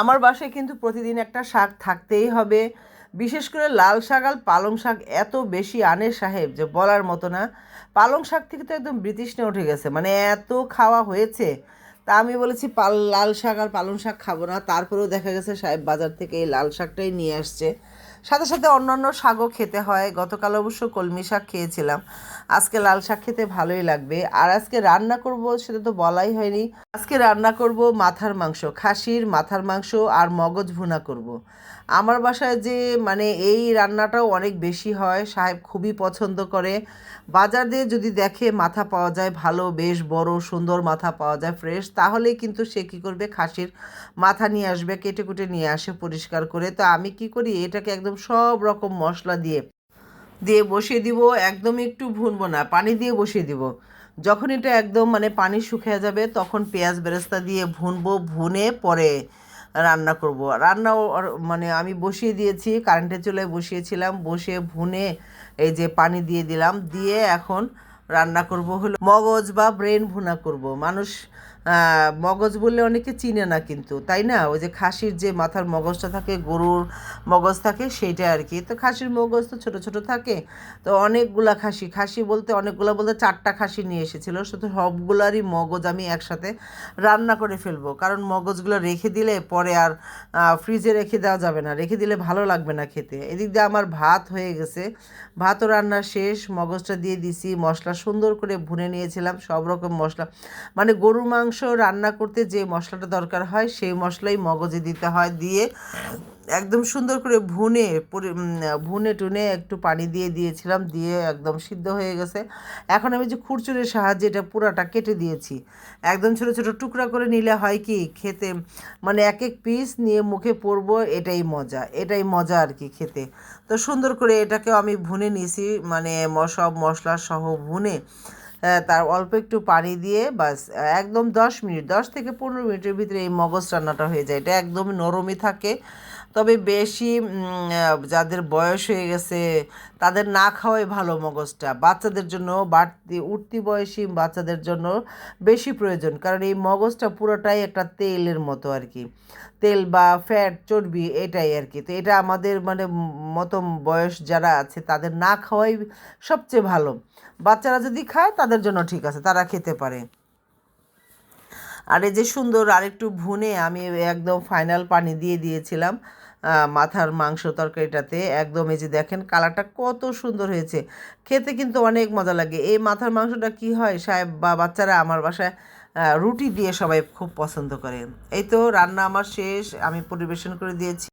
আমার বাসায় কিন্তু প্রতিদিন একটা শাক থাকতেই হবে। বিশেষ করে লাল শাক আর পালং শাক এত বেশি আনে সাহেব যে বলার মতো না। পালং শাক থেকে তো একদম বৃতৃষ্ণা উঠে গেছে মানে এত খাওয়া হয়েছে। তা আমি বলেছি, পাল, লাল শাক আর পালং শাক খাব না। তারপরেও দেখা গেছে সাহেব বাজার থেকে এই লাল শাকটাই নিয়ে আসছে। সাথে সাথে অন্যান্য শাকও খেতে হয়। গতকাল অবশ্য কলমি শাক খেয়েছিলাম। আজকে লাল শাক খেতে ভালোই লাগবে। আর আজকে রান্না করব সেটা তো বলাই হয়নি। আজকে রান্না করব মাথার মাংস, খাসির মাথার মাংস আর মগজ ভুনা করব। আমার বাসায় যে মানে এই রান্নাটাও অনেক বেশি হয়, সাহেব খুবই পছন্দ করে। বাজার দিয়ে যদি দেখে মাথা পাওয়া যায়, ভালো, বেশ, বড়, সুন্দর মাথা পাওয়া যায় ফ্রেশ তাহলেই কিন্তু সে কী করবে? খাসির মাথা নিয়ে আসবে, কেটে কুটে নিয়ে আসে পরিষ্কার করে। তো আমি কি করি? এটাকে একদম সব রকম মশলা দিয়ে দিয়ে বসিয়ে দিব। একদম একটু ভুনবো না, পানি দিয়ে বসিয়ে দিব। যখন এটা একদম মানে পানি শুকিয়ে যাবে, তখন পেঁয়াজ বেরেস্তা দিয়ে ভুনবো, ভুনে পরে রান্না করব। রান্নাও মানে আমি বসিয়ে দিয়েছি কারেন্টের চুলায় বসিয়েছিলাম, বসে ভুনে এই যে পানি দিয়ে দিলাম, দিয়ে এখন রান্না করব হলো মগজ বা ব্রেন ভুনা করব। মানুষ মগজ বললে অনেকে চিনে না কিন্তু, তাই না? ওই যে খাসির যে মাথার মগজটা থাকে, গরুর মগজ থাকে, সেইটা আর কি। তো খাসির মগজ তো ছোট ছোট থাকে, তো অনেকগুলা খাসি খাসি বলতে অনেকগুলা বলতে চারটা খাসি নিয়ে এসেছিল, শুধু সবগুলারই মগজ আমি একসাথে রান্না করে ফেলব, কারণ মগজগুলো রেখে দিলে পরে আর ফ্রিজে রেখে দেওয়া যাবে না, রেখে দিলে ভালো লাগবে না খেতে। এদিক দিয়ে আমার ভাত হয়ে গেছে, ভাতও রান্না শেষ, মগজটা দিয়ে দিছি, মশলা সুন্দর করে ভুনে নিয়েছিলাম, সব রকম মশলা মানে গরুর মাংস রান্না করতে যে মশলাটা দরকার হয়, সেই মশলাই মগজে দিতে হয়, দিয়ে একদম সুন্দর করে ভুনে ভুনে টুনে একটু পানি দিয়ে দিয়েছিলাম, দিয়ে একদম সিদ্ধ হয়ে গেছে। এখন আমি যে খুরচুরের সাহায্যে এটা পুরাটা কেটে দিয়েছি। একদম ছোট ছোট টুকরা করে নিলে হয় কি, খেতে মানে এক এক পিস নিয়ে মুখে পরব, এটাই মজা এটাই মজা আর কি খেতে। তো সুন্দর করে এটাকেও আমি ভুনে নিয়েছি মানে সব মশলা সহ ভুনে তার অল্প একটু পানি দিয়ে বাস একদম দশ মিনিট, দশ থেকে পনেরো মিনিটের ভিতরে এই মগজ রান্নাটা হয়ে যায়। এটা একদম নরমই থাকে। তবে বেশি যাদের বয়স হয়ে গেছে, তাদের না খাওয়াই ভালো মগজটা। বাচ্চাদের জন্য বাড়তি, উঠতি বয়সী বাচ্চাদের জন্য বেশি প্রয়োজন, কারণ এই মগজটা পুরোটাই একটা তেলের মতো আর কি। তেল বা ফ্যাট চর্বি, এটাই আর কি। তো এটা আমাদের মানে মতো বয়স যারা আছে, তাদের না খাওয়াই সবচেয়ে ভালো। বাচ্চারা যদি খায়, তাদের জন্য ঠিক আছে, তারা খেতে পারে। আর এই যে সুন্দর আরেকটু ভুনে আমি একদম ফাইনাল পানি দিয়ে দিয়েছিলাম মাথার মাংস তরকারিটাতে। একদম এই যে দেখেন কালারটা কত সুন্দর হয়েছে। খেতে কিন্তু অনেক মজা লাগে। এই মাথার মাংসটা কি হয়, সাহেব বা বাচ্চারা আমার বাসায় রুটি দিয়ে সবাই খুব পছন্দ করে। এই তো রান্না আমার শেষ, আমি পরিবেশন করে দিয়েছি।